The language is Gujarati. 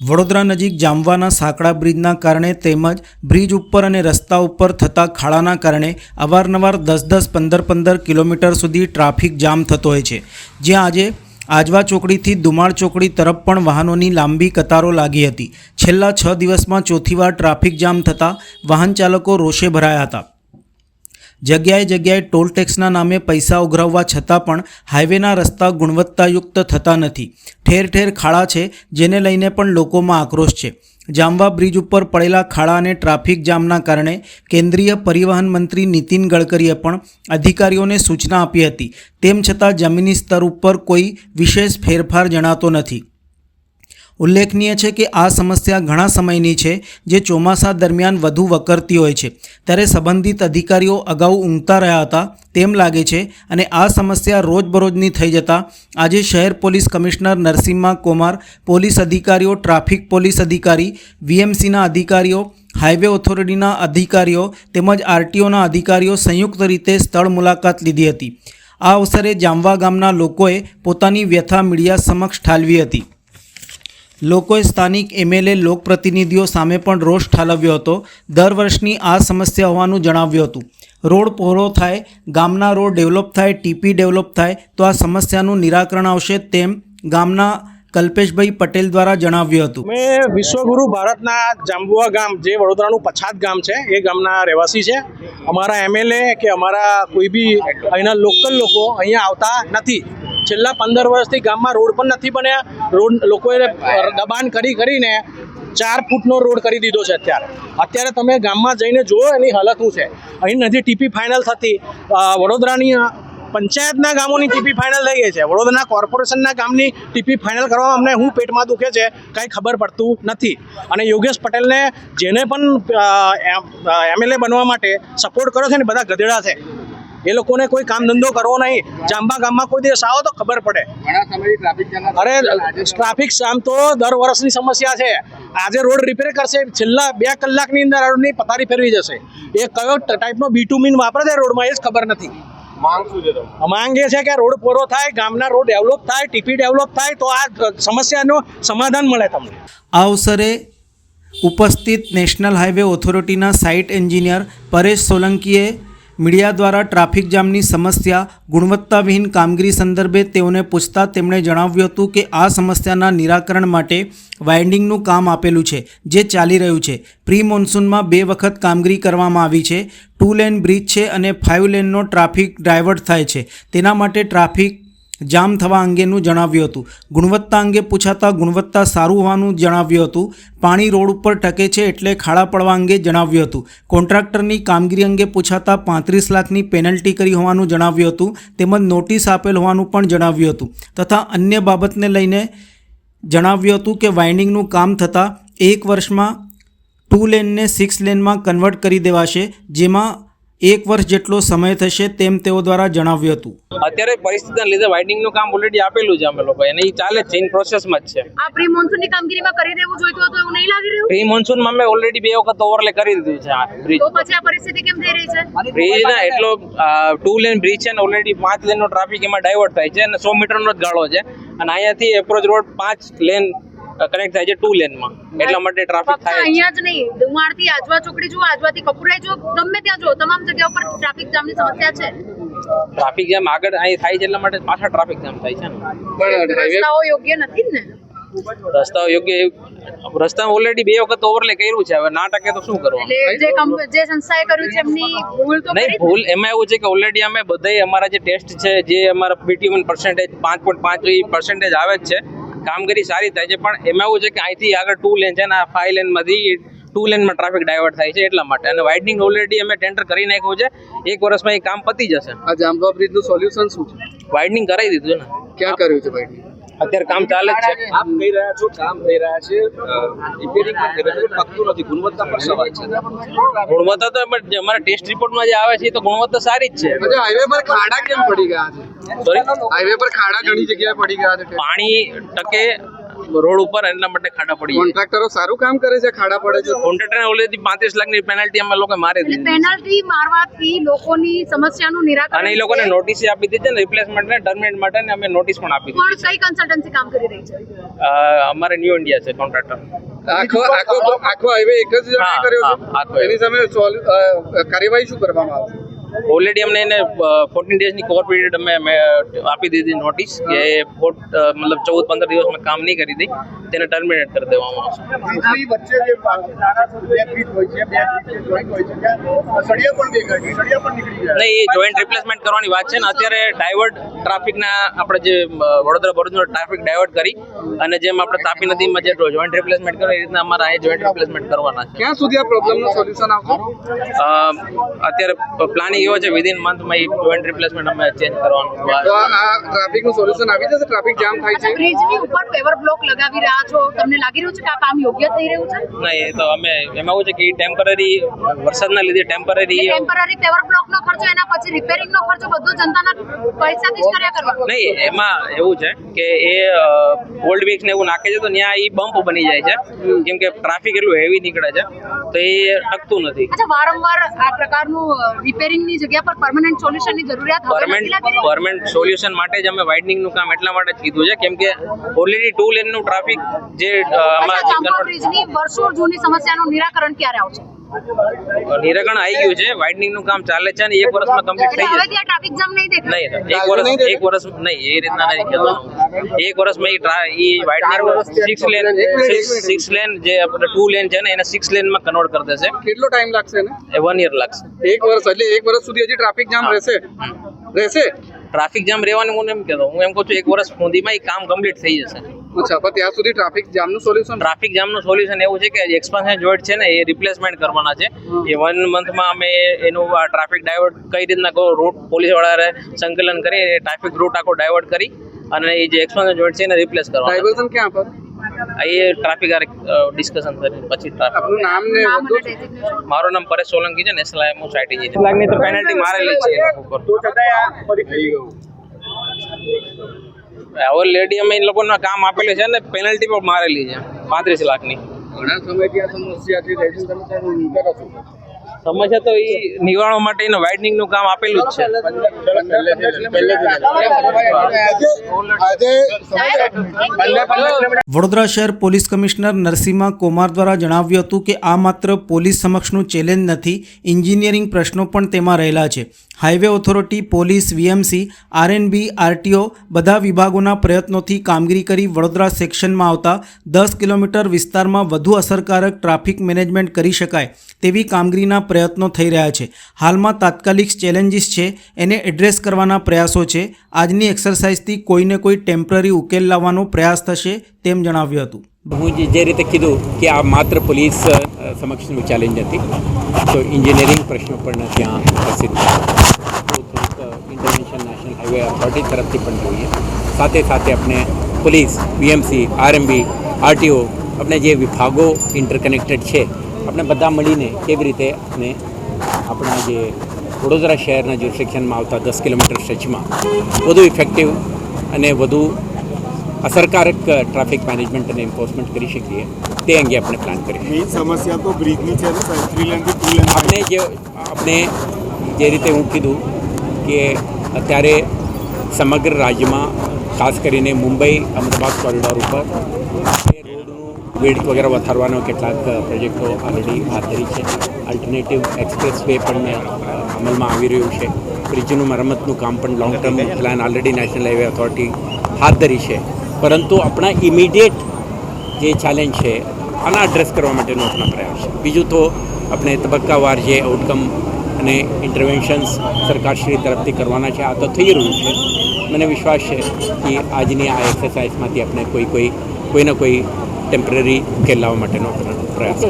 વડોદરા નજીક જામવાના સાંકડા બ્રિજના કારણે તેમજ બ્રિજ ઉપર અને રસ્તા ઉપર થતા ખાડાના કારણે અવારનવાર દસ દસ પંદર પંદર કિલોમીટર સુધી ટ્રાફિક જામ થતો હોય છે. જ્યાં આજે આજવા ચોકડીથી દુમાળ ચોકડી તરફ પણ વાહનોની લાંબી કતારો લાગી હતી. છેલ્લા છ દિવસમાં ચોથી વાર ટ્રાફિક જામ થતાં વાહન ચાલકો રોષે ભરાયા હતા. જગ્યાએ જગ્યાએ ટોલ ટેક્સના નામે પૈસા ઉઘરાવવા છતાં પણ હાઈવેના રસ્તા ગુણવત્તાયુક્ત થતા નથી. ઠેર ઠેર ખાડા છે, જેને લઈને પણ લોકોમાં આક્રોશ છે. જામવા બ્રિજ ઉપર પડેલા ખાડા અને ટ્રાફિક જામના કારણે કેન્દ્રીય પરિવહન મંત્રી નીતિન ગડકરીએ પણ અધિકારીઓને સૂચના આપી હતી. તેમ છતાં જમીની સ્તર ઉપર કોઈ વિશેષ ફેરફાર જણાતો નથી. ઉલ્લેખનીય છે કે આ સમસ્યા ઘણા સમયની છે, જે ચોમાસા દરમિયાન વધુ વકરતી હોય છે. ત્યારે સંબંધિત અધિકારીઓ અગાઉ ઊંઘતા રહ્યા હતા, તેમ લાગે છે અને આ સમસ્યા રોજબરોજની થઈ જતાં, આજે શહેર police commissioner Narasimha Kumar, police અધિકારીઓ, ટ્રાફિક પોલીસ અધિકારી, વીએમસીના અધિકારીઓ, હાઈવે ઓથોરિટીના અધિકારીઓ તેમજ આરટીઓના અધિકારીઓ સંયુક્ત રીતે સ્થળ મુલાકાત લીધી હતી. આ અવસરે જામવા ગામના લોકોએ પોતાની વ્યથા મીડિયા સમક્ષ ઠાલવી હતી. લોકોએ સ્થાનિક એમએલએ લોકપ્રતિનિધિઓ સામે પણ રોષ ઠાલવ્યો હતો. દર વર્ષની આ સમસ્યા હોવાનું જણાવ્યું હતું. રોડ પહોળો થાય, ગામના રોડ ડેવલપ થાય, ટીપી ડેવલપ થાય, તો આ સમસ્યાનું નિરાકરણ આવશે તેમ ગામના કલ્પેશભાઈ પટેલ દ્વારા જણાવ્યું હતું. મેં વિશ્વગુરુ ભારતના જાંબુઆ ગામ, જે વડોદરાનું પછાત ગામ છે, એ ગામના રહેવાસી છે. અમારા એમએલએ કે અમારા કોઈ બી અહીંના લોકલ લોકો અહીંયા આવતા નથી. છેલ્લા પંદર વર્ષથી ગામમાં રોડ પણ નથી બન્યા. રોડ લોકોએ દબાણ કરી કરીને ચાર ફૂટનો રોડ કરી દીધો છે અત્યારે. અત્યારે તમે ગામમાં જઈને જુઓ એની હાલત શું છે. અહીં નથી ટીપી ફાઇનલ થતી વડોદરાની પંચાયતના ગામોની ટીપી ફાઇનલ થઈ ગઈ છે. વડોદરાના કોર્પોરેશનના ગામની ટીપી ફાઇનલ કરવામાં અમને હું પેટમાં દુખે છે, કાંઈ ખબર પડતું નથી. અને યોગેશ પટેલને જેને પણ એમએલએ બનવા માટે સપોર્ટ કર્યો છે ને, બધા ગધેડા છે. એ લોકોને કોઈ કામ ધંધો કરવો નહીં. જાંબા ગામમાં કોઈ દિવસ આવો તો ખબર પડે. ઘણા સમયથી ટ્રાફિક જામ અરે ટ્રાફિક જામ તો દર વર્ષની સમસ્યા છે. આજે રોડ રિપેર કરશે. છેલ્લા બે કલાકની અંદર આ રોડની પથારી ફેરવી જશે. એ કયો ટાઈપનો બીટુમીન વાપરે છે રોડમાં એ જ ખબર નથી. માંગ શું છે તમારી માંગ એ છે કે રોડ પૂરો થાય ગામના રોડ ડેવલપ થાય ટીપી ડેવલપ થાય તો આ સમસ્યાનું સમાધાન મળે તમને. આ અવસરે ઉપસ્થિત નેશનલ હાઈવે ઓથોરિટીના સાઇટ એન્જિનિયર પરેશ સોલંકીએ મીડિયા દ્વારા ટ્રાફિક જામની સમસ્યા, ગુણવત્તાવિહીન કામગીરી સંદર્ભે તેઓને પૂછતા તેમણે જણાવ્યું હતું કે આ સમસ્યાના નિરાકરણ માટે વાઇન્ડિંગનું કામ આપેલું છે, જે ચાલી રહ્યું છે. પ્રી મોન્સૂનમાં બે વખત કામગીરી કરવામાં આવી છે ટુ લેન બ્રિજ છે અને ફાઇવ લેનનો ટ્રાફિક ડાયવર્ટ થાય છે. તેના માટે ટ્રાફિક જામ થવા અંગેનું જણાવ્યું હતું. ગુણવત્તા અંગે પૂછાતા ગુણવત્તા સારું હોવાનું જણાવ્યું હતું. પાણી રોડ ઉપર ટકે છે એટલે ખાડા પડવા અંગે જણાવ્યું હતું. કોન્ટ્રાક્ટરની કામગીરી અંગે પૂછાતા પાંત્રીસ લાખની પેનલ્ટી કરી હોવાનું જણાવ્યું હતું. તેમજ નોટિસ આપેલ હોવાનું પણ જણાવ્યું હતું. તથા અન્ય બાબતને લઈને જણાવ્યું હતું કે વાઇન્ડિંગનું કામ થતાં એક વર્ષમાં ટુ લેનને સિક્સ લેનમાં કન્વર્ટ કરી દેવાશે, જેમાં એક વર્ષ જેટલો સમય થશે તેમ તેઓ દ્વારા જણાવ્યું હતું. અત્યારે પરિસ્થિતિના લીધે વાઇડિંગનું કામ ઓલરેડી આપેલું છે અમે લોકો. એને એ ચાલે છે ઇન પ્રોસેસમાં જ છે. આ પ્રી મોન્સૂનની કામગીરીમાં કરી દેવું જોઈતું હતું એવું નહીં લાગી રહ્યું? પ્રી મોન્સૂનમાં અમે ઓલરેડી બે વખત ઓવરલે કરી દીધું છે આ બ્રિજ તો પછી આ પરિસ્થિતિ કેમ થઈ રહી છે? બ્રિજના એટલો ટુ લેન બ્રિજ છે ને ઓલરેડી પાંચ લેનનો ટ્રાફિક એમાં ડાયવર્ટ થાય છે અને સો મીટરનો જ ગાળો છે. અને અહીંયાથી એપ્રોચ રોડ પાંચ લેન કનેક્ટ થાય છે ટુ લેનમાં એટલા માટે ટ્રાફિક થાય અહીંયા જ નહીં ડુમારથી આજવા ચોકડી જુઓ આજવાથી કપુરાઈ જુઓ ગમે ત્યાં જુઓ તમામ જગ્યા ઉપર ટ્રાફિક જામની સમસ્યા છે. ટ્રાફિક જામ આગળ અહીં થાય છે એટલા માટે પાછા ટ્રાફિક જામ થાય છે ને. પણ રસ્તાઓ યોગ્ય નથી ને? રસ્તાઓ યોગ્ય રસ્તા ઓલરેડી બે વખત ઓવરલે કર્યું છે હવે ના ટકે તો શું કરવાનું? જે જે સંસ્થાએ કર્યું છે એમની ભૂલ તો નહીં. ભૂલ એમાં એવું છે કે ઓલરેડી અમે બધાય અમારા જે ટેસ્ટ છે જે અમારા પીટીવન પર્સન્ટેજ પાંચ પોઈન્ટ પાંચ પર્સન્ટેજ આવે જ છે. કામગીરી સારી થાય છે પણ એમાં એવું છે કે અહીંથી આગળ ટુ લેન છે ને આ ફાઈવ લેનમાંથી ટુ લેનમાં ટ્રાફિક ડાયવર્ટ થાય છે એટલા માટે. અને વાઇડનિંગ ઓલરેડી અમે ટેન્ડર કરી નાખ્યું છે એક વર્ષમાં એ કામ પતી જશે. આ જામવા બ્રિજનું સોલ્યુશન શું છે? વાઇડનિંગ કરાવી દીધું છે ને. ક્યાં કર્યું છે ભાઈ અત્યારે કામ ચાલે જ છે. આપ કહી રહ્યા છો કામ થઈ રહ્યા છે રિપેરિંગ પણ થઈ રહ્યું છે પકતું નથી ગુણવત્તા પર સવાલ છે. ગુણવત્તા તો અમારા ટેસ્ટ રિપોર્ટમાં જે આવે છે એ તો ગુણવત્તા સારી જ છે. હાઈવે પર ખાડા કેમ પડી ગયા છે? હાઈવે પર ખાડા ઘણી જગ્યાએ પડી ગયા છે પાણી ટકે રોડ ઉપર એટલા માટે ખાડા પડી કોન્ટ્રાક્ટરો સારું કામ કરે છે ખાડા પડે છે. કોન્ટ્રાક્ટરને ઓલરેડી પાંત્રીસ લાખની પેનલ્ટી અમે લોકો મારે દીધી. પેનલ્ટી મારવાથી લોકોની સમસ્યાનું નિરાકરણ અને એ લોકોને નોટિસ આપી દીધી છે ને રિપ્લેસમેન્ટ ને ટર્મિનેટ માટે ને અમે નોટિસ પણ આપી દીધી કઈ કન્સલ્ટન્સી કામ કરી રહી છે? અમારે ન્યૂ ઇન્ડિયા છે કોન્ટ્રાક્ટર આખો આખો આખો હાઈવે એક જ કર્યો છે? એની સામે કાર્યવાહી શું કરવામાં આવશે? ઓલરેડી અમને એને ફોર્ટીન ડેઝની કોર પીરિયડ અમે આપી દીધી નોટિસ કે મતલબ ચૌદ, પંદર દિવસમાં કામ નહીં કરી દઈ. તેને ટર્મિનેટ કરી દેવામાં આવશે. નહીં એ જોઈન્ટ રિપ્લેસમેન્ટ કરવાની વાત છે ને અત્યારે ડાયવર્ટ ટ્રાફિકના આપણે જે વડોદરા ભરૂચનો ટ્રાફિક ડાયવર્ટ કરી અને જેમ આપણે તાપી નદીમાં જે જોઈન્ટ રિપ્લેસમેન્ટ કરો એ રીતના અમારા અહીં જોઈન્ટ રિપ્લેસમેન્ટ કરવાના છે. ક્યાં સુધી આ પ્રોબ્લેમનું સોલ્યુશન આવશે? અત્યારે પ્લાનિંગ એવો છે વિધિન મંથમાં એ જોઈન્ટ રિપ્લેસમેન્ટ અમે ચેન્જ કરવાનું આ આ ટ્રાફિકનું સોલ્યુશન આવી જશે? ટ્રાફિક જામ થાય છે? બ્રિજની ઉપર પેવર બ્લોક લગાવી રહ્યા છો તમને લાગી રહ્યું છે કે આ કામ યોગ્ય થઈ રહ્યું છે? નહીં એ તો અમે એમાં એવું છે કે ટેમ્પરરી વરસાદના લીધે ટેમ્પરરી ટેમ્પરરી પેવર બ્લોક નો ખર્ચો એના પછી રિપેરિંગ નો ખર્ચો બધો જનતાના પૈસાથી જ કર્યા કરવા. નહીં એમાં એવું છે કે એ ઓલ્ડ વીક્સ ને એવું નાખે છે તો ત્યાં એ બમ્પ બની જાય છે. કેમ કે ટ્રાફિક એટલું હેવી નીકળે છે તો એ ટકતું નથી. અચ્છા વારંવાર આ પ્રકારનું રિપેરિંગની જગ્યા પર પરમનન્ટ સોલ્યુશનની જરૂરિયાત રહી? પરમેન્ટ સોલ્યુશન માટે જ અમે વાઇડનિંગનું કામ એટલા માટે જ કીધું છે કેમ કે ઓલરેડી ટુ લેનનું ટ્રાફિક જે વર્ષો જૂની સમસ્યાનું નિરાકરણ ક્યારે આવશે? નિરાકરણ આવી ગયું છે વાઇડનિંગનું કામ ચાલે છે અને એક વર્ષમાં કમ્પ્લીટ થઈ જશે ટ્રાફિક જામ નહીં દેખાય? નહીં એક વર્ષ એક વર્ષ નહીં એ રીતના નહીં કહેવાનું. એક વર્ષમાં એ widening six lane six lane જે આપણે ટુ લેન છે ને એને સિક્સ લેનમાં કન્વર્ટ કરી દેશે. કેટલો ટાઈમ લાગશે ને વન યર લાગશે. એક વર્ષ એટલે એક વર્ષ સુધી હજી ટ્રાફિક જામ રહેશે? રહેશે? ટ્રાફિક જામ રહેવાનું હું એમ કહેતો હું એમ કહું છું એક વર્ષ સુધીમાં એ કામ કમ્પ્લીટ થઈ જશે. અચ્છા પણ ત્યાં સુધી ટ્રાફિક જામનું સોલ્યુશન ટ્રાફિક જામનું સોલ્યુશન એવું છે કે એક્સપાન્શન જોઈન્ટ છે ને એ રિપ્લેસમેન્ટ કરવાના છે. એ વન મંથમાં અમે એનું આ ટ્રાફિક ડાયવર્ટ કઈ રીતના કહો રૂટ પોલીસ વાળાએ સંકલન કરી એ ટ્રાફિક રૂટ આખો ડાયવર્ટ કરી અને એ જે એક્સપાન્શન જોઈન્ટ છે એને રિપ્લેસ કરવા ડાયવર્ઝન ક્યાં પર. એ ટ્રાફિક ડિસ્કશન કરી પછી ટ્રાફિક આપનું નામ ને બધું? મારું નામ પરેશ સોલંકી છે નેશનલ આઈએમઓ સાઇટી છે. લાગની તો પેનલ્ટી મારેલી છે એ લોકો પર ઓલરેડી અમે એ લોકોના કામ આપેલું છે ને પેનલ્ટી પણ મારેલી છે. પાંત્રીસ લાખની. ઘણા સમયથી આ સમસ્યા છે તમે તેનું કરો છો. સમસ્યા તો એ નિવારણ માટે એનું વાઇડનિંગનું કામ આપેલું જ છે. વડોદરા શહેર પોલીસ કમિશનર નરસિંહા કોમાર દ્વારા જણાવ્યું હતું કે આ માત્ર પોલીસ સમક્ષનું ચેલેન્જ નથી એન્જિનિયરિંગ પ્રશ્નો પણ તેમાં રહેલા છે. Highway authority, police, VMC, R and B, RTO બધા વિભાગોના પ્રયત્નોથી કામગીરી કરી વડોદરા સેક્શનમાં આવતા દસ કિલોમીટર વિસ્તારમાં વધુ અસરકારક ટ્રાફિક મેનેજમેન્ટ કરી શકાય તેવી કામગીરીના પ્રયત્નો થઈ રહ્યા છે. હાલમાં તાત્કાલિક ચેલેન્જીસ છે, એને એડ્રેસ કરવાના પ્રયાસો છે. આજની એક્સરસાઇઝથી કોઈને કોઈ ટેમ્પરરી ઉકેલ લાવવાનો પ્રયાસ થશે તેમ જણાવ્યું હતું. હું જે રીતે કીધું કે આ માત્ર પોલીસ સમક્ષનું ચેલેન્જ હતી તો એન્જિનિયરિંગ પ્રશ્નો પણ ત્યાં થોડુંક ઇન્ટરનેશનલ નેશનલ હાઈવે ઓથોરિટી તરફથી પણ જોઈએ. સાથે સાથે આપણે પોલીસ બીએમસી આરએમબી આરટીઓ આપણે જે વિભાગો ઇન્ટરકનેક્ટેડ છે, આપણે બધા મળીને કેવી રીતે આપણે આપણા જે વડોદરા શહેરના જ્યુરિસ્ડિક્શનમાં આવતા દસ કિલોમીટર સ્ટ્રેચમાં વધુ ઇફેક્ટિવ અને વધુ અસરકારક ટ્રાફિક મેનેજમેન્ટ અને એન્ફોર્સમેન્ટ કરી શકીએ. તે અંગે આપણે પ્લાન કરીએ. મેઇન સમસ્યા તો બ્રિજની છે આપણે જે આપણે જે રીતે હું કીધું કે અત્યારે સમગ્ર રાજ્યમાં ખાસ કરીને મુંબઈ અમદાવાદ કોરિડોર ઉપર વેડ વગેરે વધારવાનો કેટલાક પ્રોજેક્ટો ઓલરેડી હાથ ધરી છે. અલ્ટરનેટિવ એક્સપ્રેસ વે પણ અમલમાં આવી રહ્યું છે. બ્રિજનું મરમ્મતનું કામ પણ long term plan already national highway authority હાથ ધરી છે. પરંતુ આપણા ઇમિડિયેટ જે ચેલેન્જ છે, આના એડ્રેસ કરવા માટેનો આપણા પ્રયાસ છે. બીજું તો આપણે તબક્કાવાર જે આઉટકમ અને ઇન્ટરવેન્શન્સ સરકારશ્રી તરફથી કરવાના છે, આ તો થઈ રહ્યું છે. મને વિશ્વાસ છે કે આજની આ એક્સરસાઇઝમાંથી આપણે કોઈ કોઈ કોઈને કોઈ ટેમ્પરરી ઉકેલ લાવવા માટેનો પ્રયાસ